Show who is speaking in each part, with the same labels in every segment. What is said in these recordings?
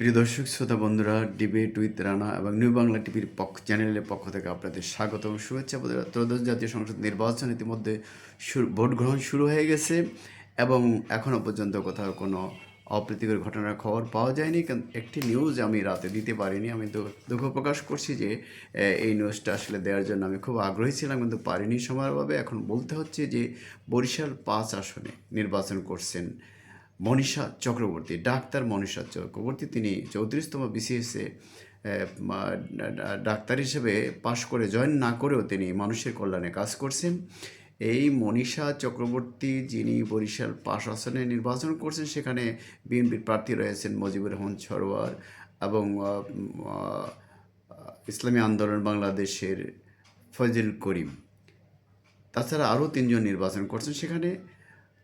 Speaker 1: প্রিয় দর্শক, শ্রোতা বন্ধুরা ডিবেট উইথ রানা এবং নিউ বাংলা টিভির পক্ষ চ্যানেলের পক্ষ থেকে আপনাদের স্বাগত এবং শুভেচ্ছা বন্ধুরা ত্রয়োদশ জাতীয় সংসদ নির্বাচন ইতিমধ্যে ভোট গ্রহণ শুরু হয়ে গেছে এবং এখনও পর্যন্ত কোথাও কোনো অপ্রীতিকর ঘটনার খবর পাওয়া যায়নি। একটি নিউজ আমি রাতে দিতে পারিনি। আমি দুঃখ প্রকাশ করছি যে এই নিউজটা আসলে দেওয়ার জন্য আমি খুব আগ্রহী ছিলাম, কিন্তু পারিনি সময়ভাবে এখন বলতে হচ্ছে যে, বরিশাল পাঁচ আসনে নির্বাচন করছেন মনীষা চক্রবর্তী, ডাক্তার মনীষা চক্রবর্তী। তিনি চৌত্রিশতম বিসিএসে ডাক্তার হিসেবে পাশ করে জয়েন না করেও তিনি মানুষের কল্যাণে কাজ করছেন। এই মনীষা চক্রবর্তী যিনি বরিশাল পাশ আসনে নির্বাচন করছেন, সেখানে বিএনপির প্রার্থী রয়েছেন মজিবুর রহমান সরোয়ার এবং ইসলামী আন্দোলন বাংলাদেশের ফজল করিম। তাছাড়া আরও তিনজন নির্বাচন করছেন সেখানে।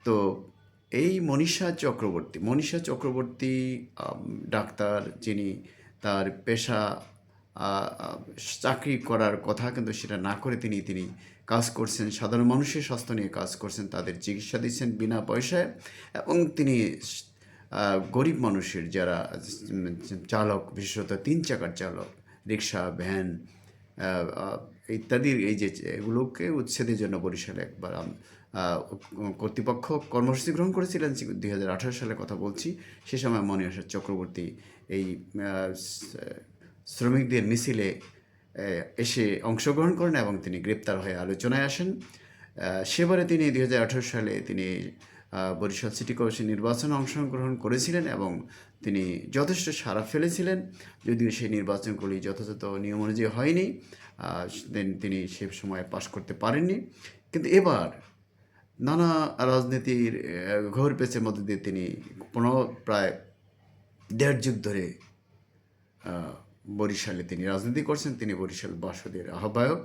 Speaker 1: তো এই মনীষা চক্রবর্তী মনীষা চক্রবর্তী ডাক্তার যিনি তার পেশা চাকরি করার কথা কিন্তু সেটা না করে তিনি তিনি কাজ করছেন, সাধারণ মানুষের স্বাস্থ্য নিয়ে কাজ করছেন, তাদের চিকিৎসা দিচ্ছেন বিনা পয়সায় এবং তিনি গরিব মানুষের যারা চালক, বিশেষত তিন চাকার চালক, রিক্সা, ভ্যান ইত্যাদির এই যে, এগুলোকে উচ্ছেদের জন্য বরিশালে একবার কর্তৃপক্ষ কর্মসূচি গ্রহণ করেছিলেন দুই হাজার আঠারো সালে কথা বলছি। সে সময় মনে মনিয়াসা চক্রবর্তী এই শ্রমিকদের মিছিলে এসে অংশগ্রহণ করেন এবং তিনি গ্রেপ্তার হয়ে আলোচনায় আসেন। সেবারে তিনি দুই হাজার আঠারো সালে তিনি বরিশাল সিটি কর্পোরেশন নির্বাচনে অংশগ্রহণ করেছিলেন এবং তিনি যথেষ্ট সাড়া ফেলেছিলেন। যদিও সেই নির্বাচনগুলি যথাযথ নিয়ম অনুযায়ী হয়নি দেন তিনি সে সময় পাশ করতে পারেননি। কিন্তু এবার নানা রাজনীতির ঘোর পেচের মধ্যে দিয়ে তিনি পনেরো, প্রায় দেড় যুগ ধরে বরিশালে তিনি রাজনীতি করছেন, তিনি বরিশাল বাসদের আহ্বায়ক।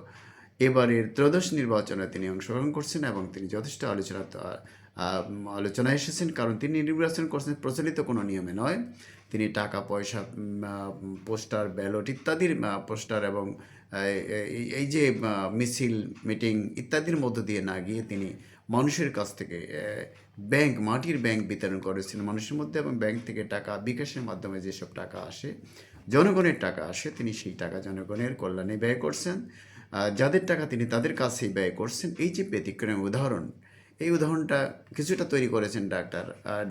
Speaker 1: এবারের ত্রয়োদশ নির্বাচনে তিনি অংশগ্রহণ করছেন এবং তিনি যথেষ্ট আলোচনা আলোচনায় এসেছেন কারণ তিনি নির্বাচন করছেন প্রচলিত কোনো নিয়মে নয়। তিনি টাকা, পয়সা পোস্টার, ব্যালট ইত্যাদির পোস্টার এবং এই যে মিছিল, মিটিং ইত্যাদির মধ্য দিয়ে না গিয়ে তিনি মানুষের কাছ থেকে ব্যাংক, মাটির ব্যাংক বিতরণ করেছেন মানুষের মধ্যে এবং ব্যাংক থেকে টাকা, বিকাশের মাধ্যমে যেসব টাকা আসে, জনগণের টাকা আসে, তিনি সেই টাকা জনগণের কল্যাণে ব্যয় করছেন। যাদের টাকা তিনি তাদের কাছেই ব্যয় করছেন, এই যে ব্যতিক্রমের উদাহরণ, এই উদাহরণটা কিছুটা তৈরি করেছেন ডাক্তার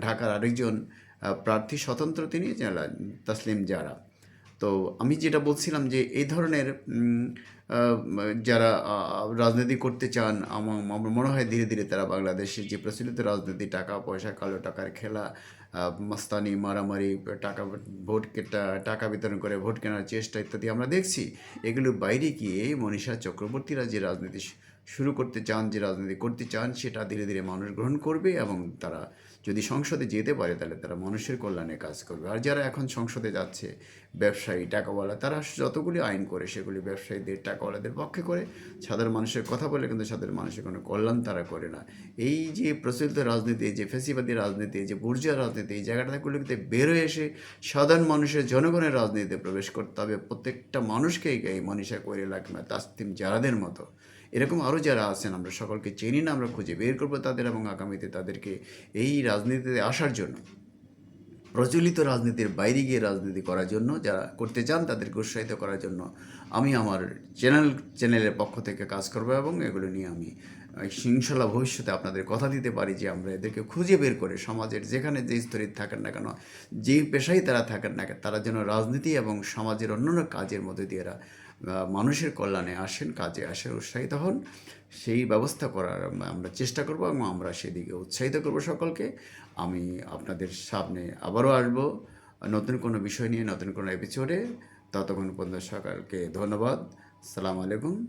Speaker 1: ঢাকার আরেকজন প্রার্থী স্বতন্ত্র তিনি তাসলিম যারা তো আমি যেটা বলছিলাম যে এই ধরনের যারা রাজনীতি করতে চান, আমার মনে হয় ধীরে ধীরে তারা বাংলাদেশের যে প্রচলিত রাজনীতি, টাকা, পয়সা, কালো টাকার খেলা মাস্তানি, মারামারি, টাকা, ভোট টাকা বিতরণ করে, ভোট কেনার চেষ্টা ইত্যাদি আমরা দেখছি। এগুলোর বাইরে গিয়ে মনীষা চক্রবর্তীরা যে রাজনীতি শুরু করতে চান, যে রাজনীতি করতে চান, সেটা ধীরে ধীরে মানুষ গ্রহণ করবে এবং তারা যদি সংসদে যেতে পারে, তাহলে তারা মানুষের কল্যাণে কাজ করবে। আর যারা এখন সংসদে যাচ্ছে, ব্যবসায়ী, টাকাওয়ালা, তারা যতগুলি আইন করে, সেগুলি ব্যবসায়ীদের, টাকাওয়ালাদের পক্ষে করে। সাধারণ মানুষের কথা বলে কিন্তু সাধারণ মানুষের কোনো কল্যাণ তারা করে না। এই যে প্রচলিত রাজনীতি যে ফেসিবাদী রাজনীতি যে বুর্জা রাজনীতি, এই জায়গাটাগুলিতে বেরোয় এসে সাধারণ মানুষের জনগণের রাজনীতিতে প্রবেশ করতে হবে, প্রত্যেকটা মানুষকেই এই মনীষা করে লাগবে তাস্তিম যারাদের মতো। এরকম আরও যারা আছেন, আমরা সকলকে চিনি না আমরা খুঁজে বের করব তাদের এবং আগামীতে তাদেরকে এই রাজনীতিতে আসার জন্য, প্রচলিত রাজনীতির বাইরে গিয়ে রাজনীতি করার জন্য, যারা করতে চান তাদেরকে উৎসাহিত করার জন্য আমি আমার চ্যানেল, চ্যানেলের পক্ষ থেকে কাজ করব এবং এগুলো নিয়ে আমি ইনশাল্লাহ ভবিষ্যতে আপনাদের কথা দিতে পারি যে আমরা এদেরকে খুঁজে বের করে সমাজের যেখানে যে স্তরে থাকেন না কেন, যেই পেশায় তারা থাকেন না কেন, তারা যেন রাজনীতি এবং সমাজের অন্যান্য কাজের মধ্যে দিয়ে এরা মানুষের কল্যাণে আসেন, কাজে আসেন উৎসাহিত হন, সেই ব্যবস্থা করার আমরা- চেষ্টা করব এবং আমরা সেদিকে উৎসাহিত করব সকলকে। আমি আপনাদের সামনে আবারও আসব। নতুন কোনো বিষয় নিয়ে, নতুন কোনো এপিসোডে ততক্ষণ পর্যন্ত সকালকে ধন্যবাদ। সালাম আলাইকুম।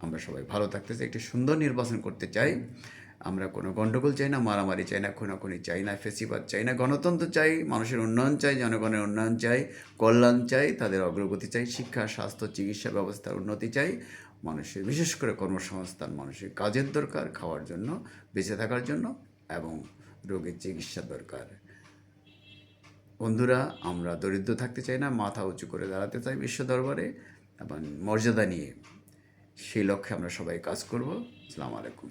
Speaker 1: আমরা সবাই ভালো থাকতে চাই, একটি সুন্দর নির্বাচন করতে চাই। আমরা কোনো গণ্ডগোল চাই না, মারামারি চাই না, খুনাখুনি চাই না, ফেসিবাদ চাই না, গণতন্ত্র চাই, মানুষের উন্নয়ন চাই, জনগণের উন্নয়ন চাই, কল্যাণ চাই, তাদের অগ্রগতি চাই, শিক্ষা, স্বাস্থ্য, চিকিৎসা ব্যবস্থার উন্নতি চাই, মানুষের, বিশেষ করে কর্মসংস্থান, মানুষের কাজের দরকার, খাওয়ার জন্য, বেঁচে থাকার জন্য এবং রোগের চিকিৎসা দরকার। বন্ধুরা, আমরা দরিদ্র থাকতে চাই না, মাথা উঁচু করে দাঁড়াতে চাই বিশ্ব দরবারে এবং মর্যাদা নিয়ে। সেই লক্ষ্যে আমরা সবাই কাজ করব। আসসালামু আলাইকুম।